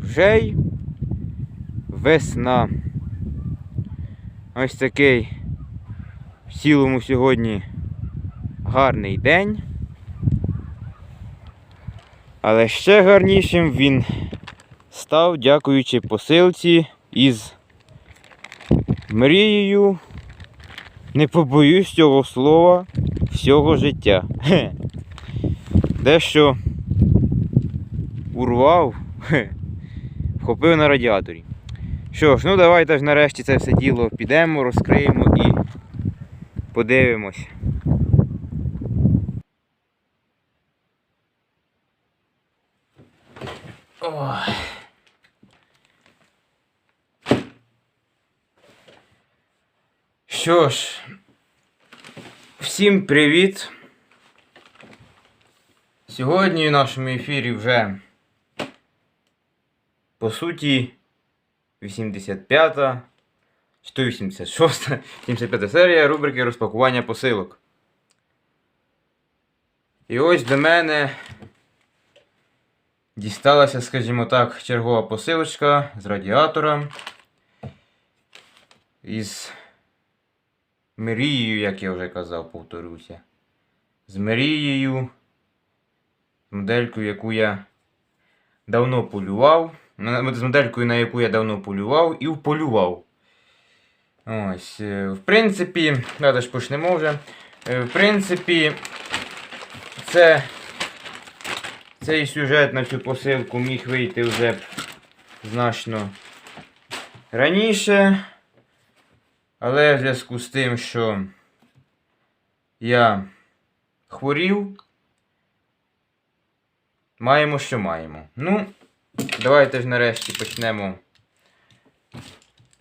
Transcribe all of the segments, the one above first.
вже й весна. Ось такий в цілому сьогодні гарний день. Але ще гарнішим він став, дякуючи посилці із мрією, не побоюсь цього слова, всього життя. Дещо урвав, хе, вхопив на радіаторі. Що ж, ну давайте ж нарешті це все діло підемо, розкриємо і подивимось. Ой. Що ж, всім привіт! Сьогодні в нашому ефірі вже по суті 85-та, чи то 86-та, 75 серія рубрики розпакування посилок. І ось до мене дісталася, скажімо так, чергова посилочка з радіатора. Із мрією, як я вже казав, повторюся. З мрією, моделькою, яку я давно полював. З моделькою, на яку я давно полював і вполював. Ось. е, В принципі, давайте ж почнемо вже. Е, В принципі, це, цей сюжет на цю посилку міг вийти вже значно раніше. Але в зв'язку з тим, що я хворів, маємо, що маємо. Ну, давайте ж нарешті почнемо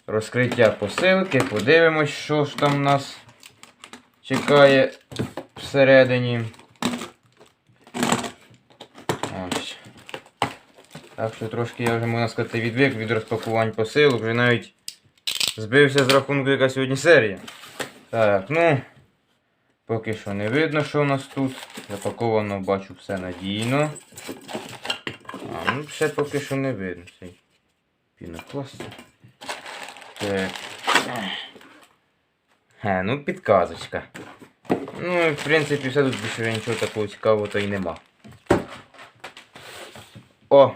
розкриття посилки. Подивимось, що ж там нас чекає всередині. Ось. Так що трошки я вже можна сказати відвик від розпакувань посилок, вже навіть збився з рахунку, яка сьогодні серія. Так, ну. Поки що не видно, що у нас тут. Запаковано бачу все надійно. Ну ще поки що не видно цей пінопласт. Так. Е, ну підказочка. Ну, в принципі, все тут більше нічого такого цікавого то й нема. О!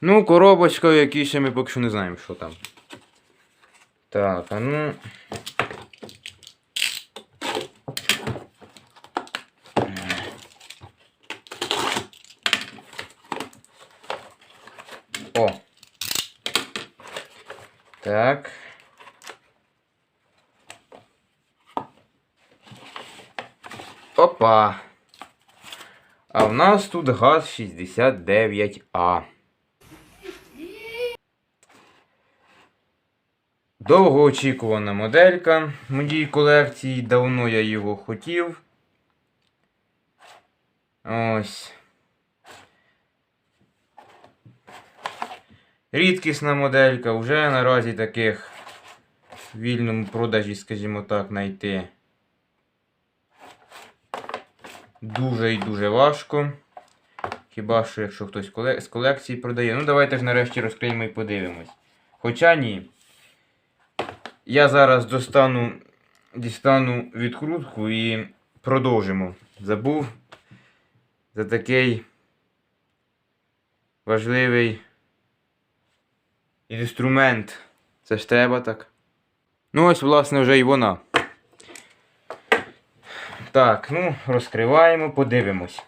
Ну, коробочка, в ще ми поки що не знаємо, що там. Так, а ну. О. Так. Опа. А в нас тут газ 69А. Довгоочікувана моделька в моїй колекції. Давно я його хотів. Ось. Рідкісна моделька, вже наразі таких в вільному продажі, скажімо так, знайти дуже і дуже важко. Хіба що якщо хтось з колекції продає. Ну давайте ж нарешті розкриємо і подивимось. Хоча ні. Я зараз достану, дістану відкрутку і продовжимо. Забув за такий важливий інструмент. Це ж треба так. Ну ось, власне, вже і вона. Так, ну, розкриваємо, подивимось.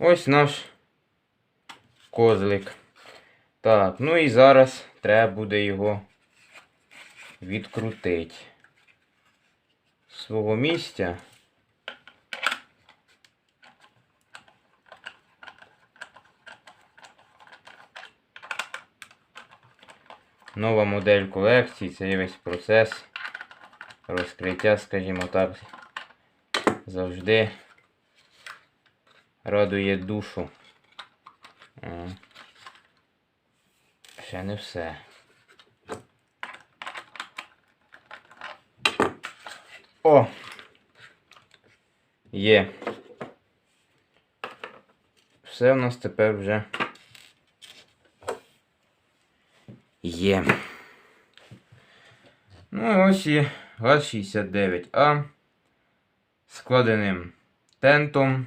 Ось наш козлик. Так, ну і зараз треба буде його відкрутити з свого місця. Нова модель колекції, це є весь процес розкриття, скажімо так, завжди радує душу. Ще не все. О! Є. Все у нас тепер вже є. Ну ось і ГАЗ-69А складеним тентом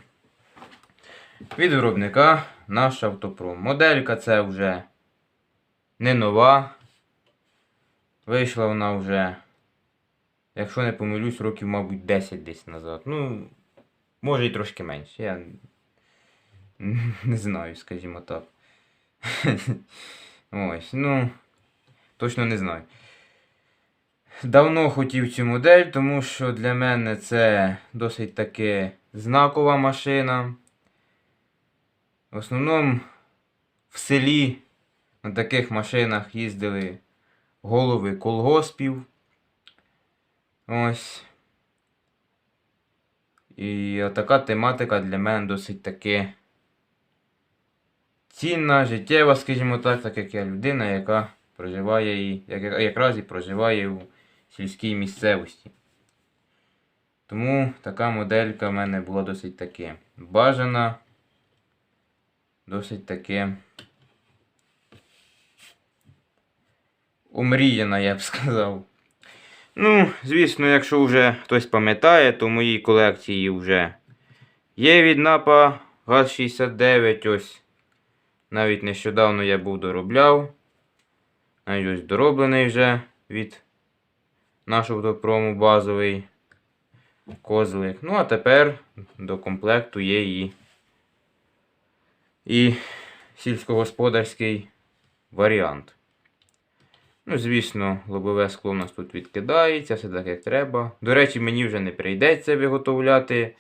від виробника наш автопром. Моделька це вже не нова. Вийшла вона вже, якщо не помилюсь, років, мабуть, 10 десь назад. Ну, може і трошки менше. Я не знаю, скажімо так. Ось, ну, точно не знаю. Давно хотів цю модель, тому що для мене це досить таки знакова машина. В основному в селі на таких машинах їздили голови колгоспів. Ось. І така тематика для мене досить таки цінна, життєва, скажімо так, так як я людина, яка проживає і якраз і проживає у сільській місцевості. Тому така моделька в мене була досить таки бажана, досить таки омріяна, я б сказав. Ну, звісно, якщо вже хтось пам'ятає, то в моїй колекції вже є від напа ГАЗ-69. Ось навіть нещодавно я був доробляв. Навіть ось дороблений вже від нашого допрому базовий козлик. Ну, а тепер до комплекту є і, і сільськогосподарський варіант. Ну, звісно, лобове скло у нас тут відкидається, все так як треба. До речі, мені вже не прийдеться виготовляти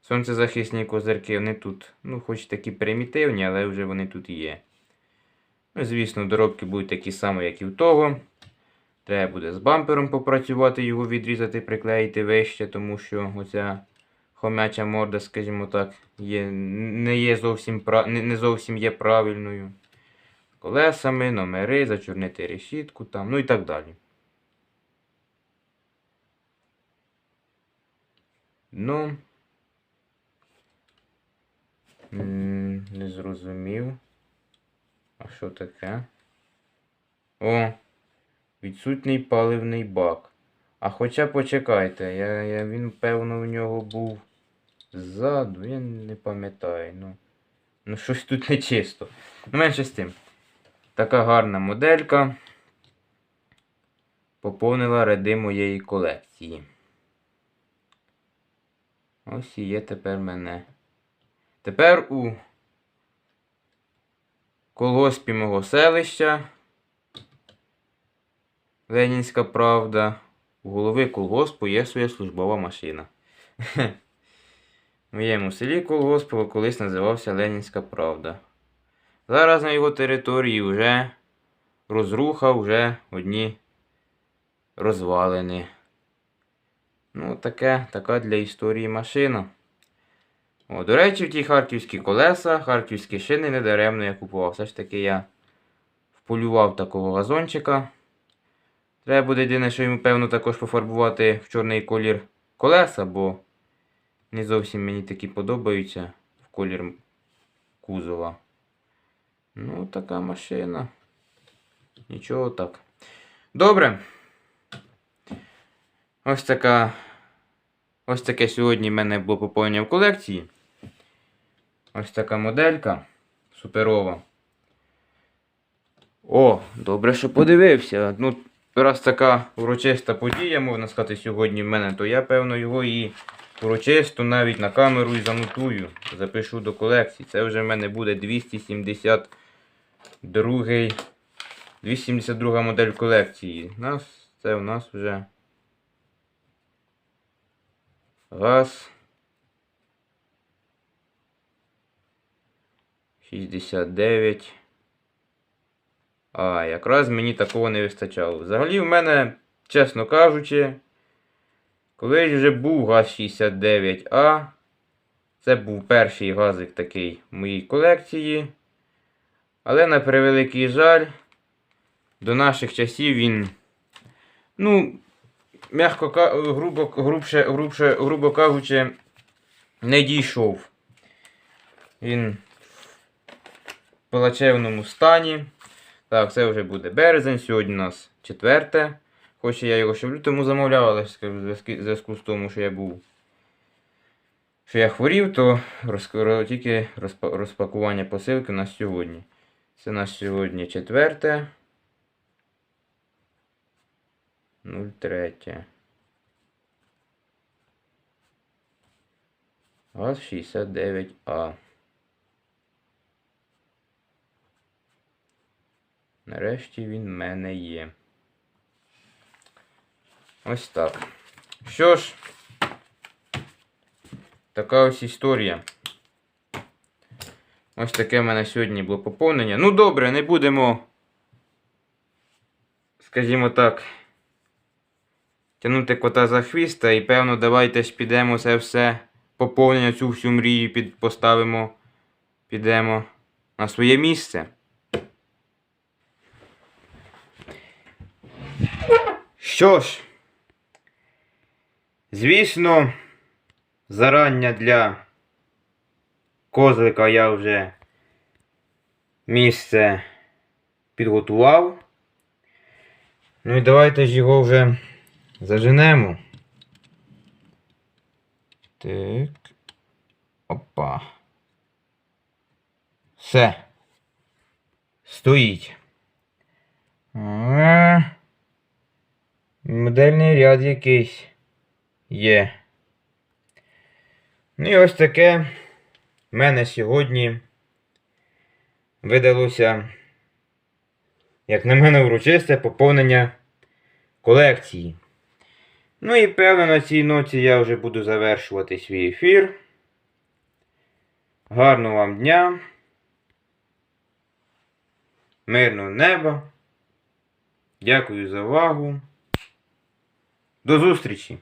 сонцезахисні козирки. Вони тут, ну, хоч такі примітивні, але вже вони тут є. Ну, звісно, доробки будуть такі самі, як і в того. Треба буде з бампером попрацювати, його відрізати, приклеїти вище, тому що оця хомяча морда, скажімо так, є, не, є зовсім, не, зовсім є правильною. Колесами, номери, зачорнити решітку там, ну і так далі. Ну. Не зрозумів. А що таке? О, відсутній паливний бак. А хоча почекайте, я, я, він, певно, у нього був ззаду, я не пам'ятаю. Ну, ну щось тут не. Ну, менше з тим. Така гарна моделька. Поповнила ряди моєї колекції. Ось і є тепер мене. Тепер у колгоспі мого селища. Ленінська правда. У голови колгоспу є своя службова машина. Моєму селі колгосп колись називався Ленінська Правда. Зараз на його території вже розруха, вже одні розвалини. Ну, таке, така для історії машина. О, до речі, в ті харківські колеса, харківські шини недаремно я купував. Все ж таки я вполював такого газончика. Треба буде єдине, що йому, певно, також пофарбувати в чорний колір колеса, бо не зовсім мені такі подобаються в колір кузова. Ну, така машина. Нічого так. Добре. Ось така. Ось таке сьогодні в мене було поповнення в колекції. Ось така моделька. Суперова. О, добре, що подивився. Ну, раз така урочиста подія, можна сказати, сьогодні в мене, то я, певно, його і урочисто навіть на камеру і занотую. Запишу до колекції. Це вже в мене буде 270 другий, 272 модель колекції. Нас, це у нас вже газ. 69. А, якраз мені такого не вистачало. Взагалі, в мене, чесно кажучи, Колись вже був ГАЗ-69А. Це був перший газик такий в моїй колекції. Але на превеликий жаль, до наших часів він, ну, м'яко грубо, грубше, грубше, грубо кажучи, не дійшов. Він в плачевному стані. Так, це вже буде березень. Сьогодні у нас четверте. Хоч я його ще в лютому замовляв, але в зв'язку- з тому, що я був. Що я хворів, то розк- тільки розпа- розпакування посилки у нас сьогодні. Це у нас сьогодні четверте. 03. ГАЗ 69А. Нарешті він в мене є. Ось так. Що ж, така ось історія. Ось таке в мене сьогодні було поповнення. Ну добре, не будемо, скажімо так, тягнути кота за хвіста і певно давайте ж підемо це все поповнення, цю всю мрію під, поставимо, підемо на своє місце. Що ж, звісно, зарання для козлика я вже місце підготував. Ну і давайте ж його вже заженемо. Так. Опа. Все. Стоїть. А, Модельний ряд якийсь є. Ну і ось таке в мене сьогодні видалося, як на мене, урочисте поповнення колекції. Ну і певно на цій ноті я вже буду завершувати свій ефір. Гарного вам дня. Мирного неба. Дякую за увагу. До зустрічі!